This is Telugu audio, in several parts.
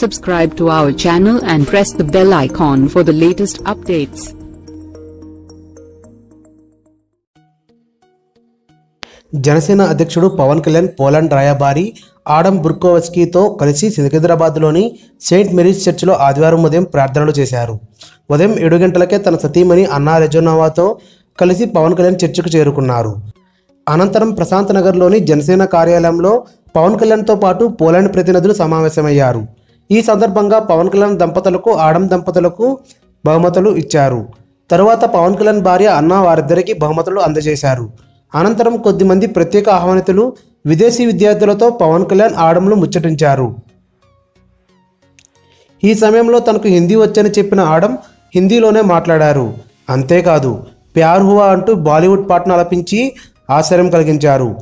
Subscribe to our channel and press the bell icon for the latest updates. Janasena అధ్యక్షుడు పవన్ కళ్యాణ్ పోలాండ్ రాయబారి ఆడమ్ బుర్కోవస్కీతో కలిసి సికింద్రాబాద్లోని సెయింట్ మేరీస్ చర్చిలో ఆదివారం ఉదయం ప్రార్థనలు చేశారు. ఉదయం ఏడు గంటలకే తన సతీమణి అన్నా రెజోనావాతో కలిసి పవన్ కళ్యాణ్ చర్చికి చేరుకున్నారు. అనంతరం ప్రశాంత్ నగర్లోని జనసేన కార్యాలయంలో పవన్ కళ్యాణ్తో పాటు పోలాండ్ ప్రతినిధులు సమావేశమయ్యారు. ఈ సందర్భంగా పవన్ కళ్యాణ్ దంపతులకు ఆడం దంపతులకు బహుమతులు ఇచ్చారు. తరువాత పవన్ కళ్యాణ్ భార్య అన్న వారిద్దరికీ బహుమతులు అందజేశారు. అనంతరం కొద్దిమంది ప్రత్యేక ఆహ్వానితులు విదేశీ విద్యార్థులతో పవన్ కళ్యాణ్ ఆడంలు ముచ్చటించారు. ఈ సమయంలో తనకు హిందీ వచ్చని చెప్పిన ఆడం హిందీలోనే మాట్లాడారు. అంతేకాదు ప్యార్ హువా అంటూ బాలీవుడ్ పాటను ఆలపించి ఆశ్చర్యం కలిగించారు.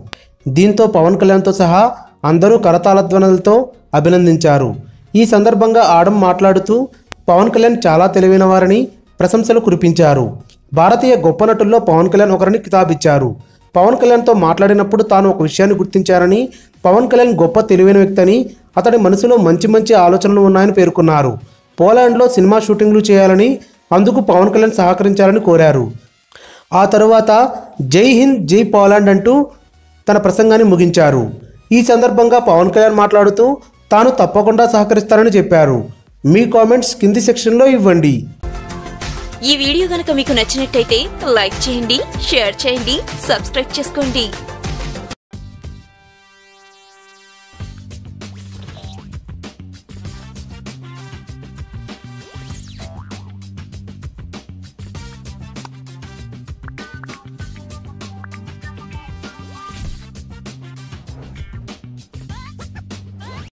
దీంతో పవన్ కళ్యాణ్తో సహా అందరూ కరతాళధ్వనులతో అభినందించారు. ఈ సందర్భంగా ఆడం మాట్లాడుతూ పవన్ కళ్యాణ్ చాలా తెలివైన వారని ప్రశంసలు కురిపించారు. భారతీయ గొప్ప నటుల్లో పవన్ కళ్యాణ్ ఒకరిని కితాబిచ్చారు. పవన్ కళ్యాణ్తో మాట్లాడినప్పుడు తాను ఒక విషయాన్ని గుర్తించారని పవన్ కళ్యాణ్ గొప్ప తెలివైన వ్యక్తి అని అతడి మనసులో మంచి మంచి ఆలోచనలు ఉన్నాయని పేర్కొన్నారు. పోలాండ్లో సినిమా షూటింగ్లు చేయాలని అందుకు పవన్ కళ్యాణ్ సహకరించాలని కోరారు. ఆ తరువాత జై హింద్ జై పోలాండ్ అంటూ తన ప్రసంగాన్ని ముగించారు. ఈ సందర్భంగా పవన్ కళ్యాణ్ మాట్లాడుతూ తాను తప్పకుండా సహకరిస్తానని చెప్పారు. మీ కామెంట్స్ కింది సెక్షన్లో ఇవ్వండి. ఈ వీడియో కనుక మీకు నచ్చినట్టయితే లైక్ చేయండి షేర్ చేయండి సబ్స్క్రైబ్ చేసుకోండి.